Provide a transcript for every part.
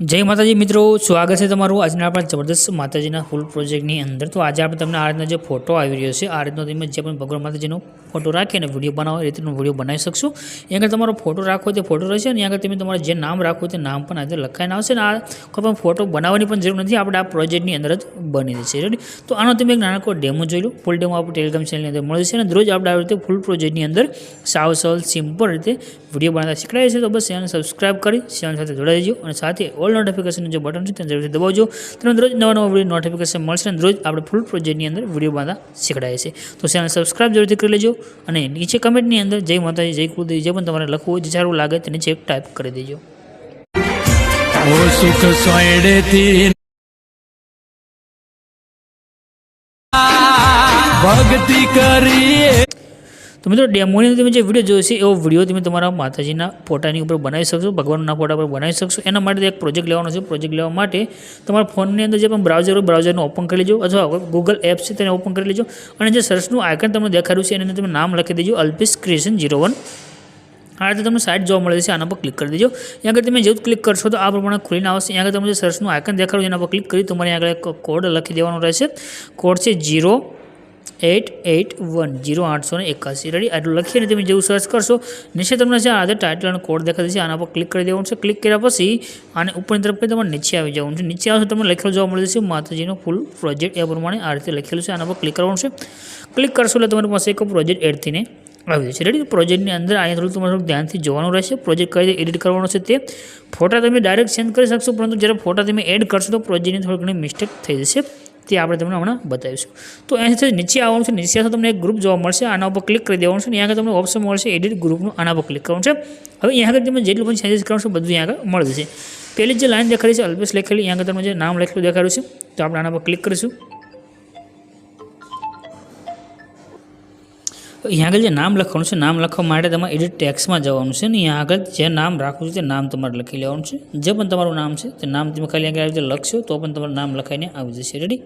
જય માતાજી મિત્રો, સ્વાગત છે તમારું આજના આપણા જબરદસ્ત માતાજીના ફૂલ પ્રોજેક્ટની અંદર. તો આજે આપણે તમને આ રીતનો જે ફોટો આવી રહ્યો છે, આ રીતનો તમે જે પણ ભગવાન માતાજીનો ફોટો રાખીને વીડિયો બનાવો, એ રીતનો વીડિયો બનાવી શકશો. એ આગળ તમારો ફોટો રાખો તે ફોટો રહેશે અને આગળ તમે તમારે જે નામ રાખો તે નામ પણ આજે લખાઈને આવશે અને આ કોઈ પણ ફોટો બનાવવાની પણ જરૂર નથી, આપણે આ પ્રોજેક્ટની અંદર જ બની જશે. રેડી તો આનો તમે એક નાનકો ડેમો જોઈ લો, ફૂલ ડેમો આપણે ટેલિગ્રામ ચેનલની અંદર મળે છે અને રોજ આપણે આવી રીતે ફૂલ પ્રોજેક્ટની અંદર સાવ સરળ સિમ્પલ રીતે વીડિયો બનાવતા શીખડાય છે તો બસ એને સબસ્ક્રાઇબ કરી, ચેનલ સાથે જોડાઈ જજો અને સાથે ઓલ નોટિફિકેશનનું જે બટન છે, તેને જરૂરથી દબાવજો. તમને રોજ નવા નવા વીડિયો નોટિફિકેશન મળશે અને રોજ આપણે ફૂલ પ્રોજેક્ટની અંદર વીડિયો બાંધા શીખડાય છે. તો ચેનલ સબસ્ક્રાઇબ જરૂરથી કરી લેજો અને નીચે કમેન્ટની અંદર જય માતાજી, જય કુલદેવી જે પણ તમારે લખવું હોય, જે સારું લાગે તેને ચેક ટાઈપ કરી દેજો. સુખ ભક્તિ કરીએ. તો મિત્રો ડેમોની તમે જે વીડિયો જોયો છે, એવો વીડિયો તમે તમારા માતાજીના ફોટાની ઉપર બનાવી શકશો, ભગવાનના ફોટા પર બનાવી શકશો. એના માટે એક પ્રોજેક્ટ લેવાનો છે. પ્રોજેક્ટ લેવા માટે તમારા ફોનની અંદર જે પણ બ્રાઉઝર હોય બ્રાઉઝરને ઓપન કરી લેજો અથવા ગૂગલ એપ છે તેને ઓપન કરી લેજો. અને જે સર્ચનું આઇકન તમને દેખાડ્યું છે, એની અંદર તમે નામ લખી દેજો અલ્પિસ ક્રિએશન જીરો વન આ રીતે તમને સાઇટ જોવા મળે છે, આના પર ક્લિક કરી દેજો. ત્યાં આગળ તમે જેવું ક્લિક કરશો, તો આ પ્રમાણે ખુલીને આવશે. ત્યાં આગળ તમે જે સર્ચનું આઇકન દેખાડું એના પર ક્લિક કરી તમારે આગળ એક કોડ લખી દેવાનો રહેશે. કોડ છે zero eight eight one zero આઠસો ને એકાસી રેડી આટલું લખીને તમે જેવું સર્ચ કરશો, નીચે તમને છે આધાર ટાઇટલ અને કોડ દેખાય છે, આના પર ક્લિક કરી દેવાનું છે. ક્લિક કર્યા પછી આને ઉપરની તરફ કરી તમારે નીચે આવી જવાનું છે. નીચે આવશે તમને લખેલું જોવા મળે છે, માતાજીનો ફૂલ પ્રોજેક્ટ એ પ્રમાણે આ રીતે લખેલું છે. આના પર ક્લિક કરવાનું છે. ક્લિક કરશો એટલે તમારી પાસે એક પ્રોજેક્ટ એડ થઈને આવી જશે. રેડી પ્રોજેક્ટની અંદર અહીંયા થોડું તમારે ધ્યાનથી જોવાનું રહેશે. પ્રોજેક્ટ કઈ રીતે એડિટ કરવાનો છે તે ફોટા તમે ડાયરેક્ટ સેન્ડ કરી શકશો, પરંતુ જ્યારે ફોટા તમે એડ કરશો તો પ્રોજેક્ટની થોડી ઘણી મિસ્ટેક થઈ જશે. તે આપણે તમને હમણાં બતાવીશું. તો અહીંથી નીચે આવવાનું છે, નીચે આવશે તમને એક ગ્રુપ જોવા મળશે. આના ઉપર ક્લિક કરી દેવાનું છે અહીંયા આગળ તમને ઓપ્શન મળશે એડિટ ગ્રુપનું આના પર ક્લિક કરવાનું છે. હવે અહીંયા આગળ તમે જેટલું પણ ચેન્જીસ કરશો, બધું અહીંયા આગળ મળી જશે પહેલી જે લાઈન દેખાડી છે, અલ્પેશ લખેલી, અહીંયા આગળ તમને જે નામ લખેલું દેખાડ્યું છે, તો આપણે આના પર ક્લિક કરીશું. અહીંયા આગળ જે નામ લખવાનું છે, નામ લખવા માટે તમારે એડિટ ટેક્સમાં જવાનું છે ને અહીંયા આગળ જે નામ રાખવું છે, તે નામ તમારે લખી લેવાનું છે. જે પણ તમારું નામ છે, તે નામ તમે ખાલી આગળ આવી રીતે લખશો, તો પણ તમારું નામ લખાઈને આવી જશે. રેડી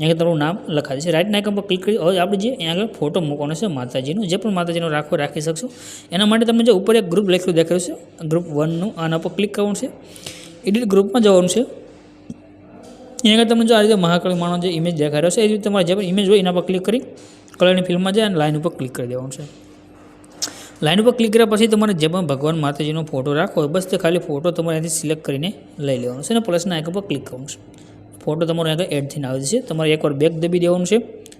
અહીંયા તમારું નામ લખાવે છે. રાઈટ આઇકન પર ક્લિક કરી, હવે આપણે જે અહીંયા આગળ ફોટો મૂકવાનો છે માતાજીનો, જે પણ માતાજીનો રાખો, રાખી શકશો. એના માટે તમે જે ઉપર એક ગ્રુપ લખ્યું દેખાયું છે ગ્રુપ વનનું આના પર ક્લિક કરવાનું છે. એડિટ ગ્રુપમાં જવાનું છે. અહીંયા આગળ તમને જો આ રીતે મહાકાળી માણો જે ઇમેજ દેખાઈ રહ્યો છે, એ રીતે તમારે જે પણ ઇમેજ હોય એના પર ક્લિક કરી, કલરની ફિલ્મમાં જાય અને લાઇન ઉપર ક્લિક કરી દેવાનું છે. લાઇન ઉપર ક્લિક કર્યા પછી તમારે જે પણ ભગવાન માતાજીનો ફોટો રાખો બસ તે ખાલી ફોટો તમારે અહીંથી સિલેક્ટ કરીને લઈ લેવાનો છે અને પ્લસના આઇકન પર ક્લિક કરવાનું છે. ફોટો તમારો આગળ એડ થઈને આવે છે. તમારે એકવાર બેક દબી દેવાનું છે.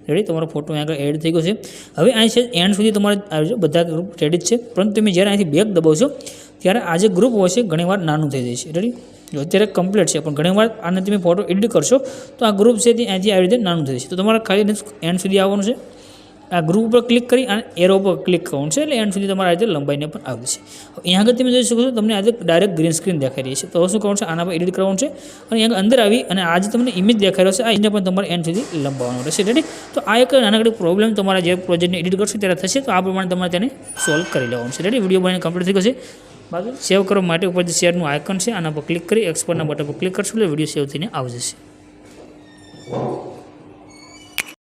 રેડી તમારો ફોટો આગળ એડ થઈ ગયો છે. હવે અહીં છે એન્ડ સુધી તમારે આવી બધા ગ્રુપ રેડી જ છે. પરંતુ તમે જ્યારે અહીંથી બેક દબાવશો ત્યારે આ જે ગ્રુપ હોય છે, ઘણીવાર નાનું થઈ જાય છે. રેડી જો અત્યારે કમ્પ્લીટ છે, પણ ઘણીવાર આને તમે ફોટો એડિટ કરશો, તો આ ગ્રુપ છે તે અહીંથી આવી રીતે નાનું થઈ જશે તો તમારે ખાલી એન્ડ સુધી આવવાનું છે. આ ગ્રુપ ઉપર ક્લિક કરી અને એરો ઉપર ક્લિક કરવાનું છે. એટલે એન્ડ સુધી તમારે આ રીતે લંબાઈને પણ આવશે અહીંયા આગળ તમે જોઈ શકો છો, તમને આજે ડાયરેક્ટ ગ્રીન સ્ક્રીન દેખાઈ રહી છે. તો શું કરવાનું છે? આના પર એડિટ કરવાનું છે. અને અહીંયા અંદર આવી અને આજે તમને ઇમેજ દેખાઈ રહ્યો છે, આ ઇમેજ પણ તમારે એન્ડ સુધી લંબાવવાનું રહેશે. રેડી તો આ એક નાનકડી પ્રોબ્લેમ તમારા જે પ્રોજેક્ટને એડિટ કરશો ત્યારે થશે, તો આ પ્રમાણે તમારે તેને સોલ્વ કરી લેવાનું છે. રેડી વીડિયો બનીને કમ્પ્લીટ થઈ ગયો છે. બાકી સેવ કરવા માટે ઉપર જે શેરનું આઇકન છે, આના પર ક્લિક કરી એક્સપોર્ટના બટન પર ક્લિક કરશો એટલે વીડિયો સેવ થઈને આવી જશે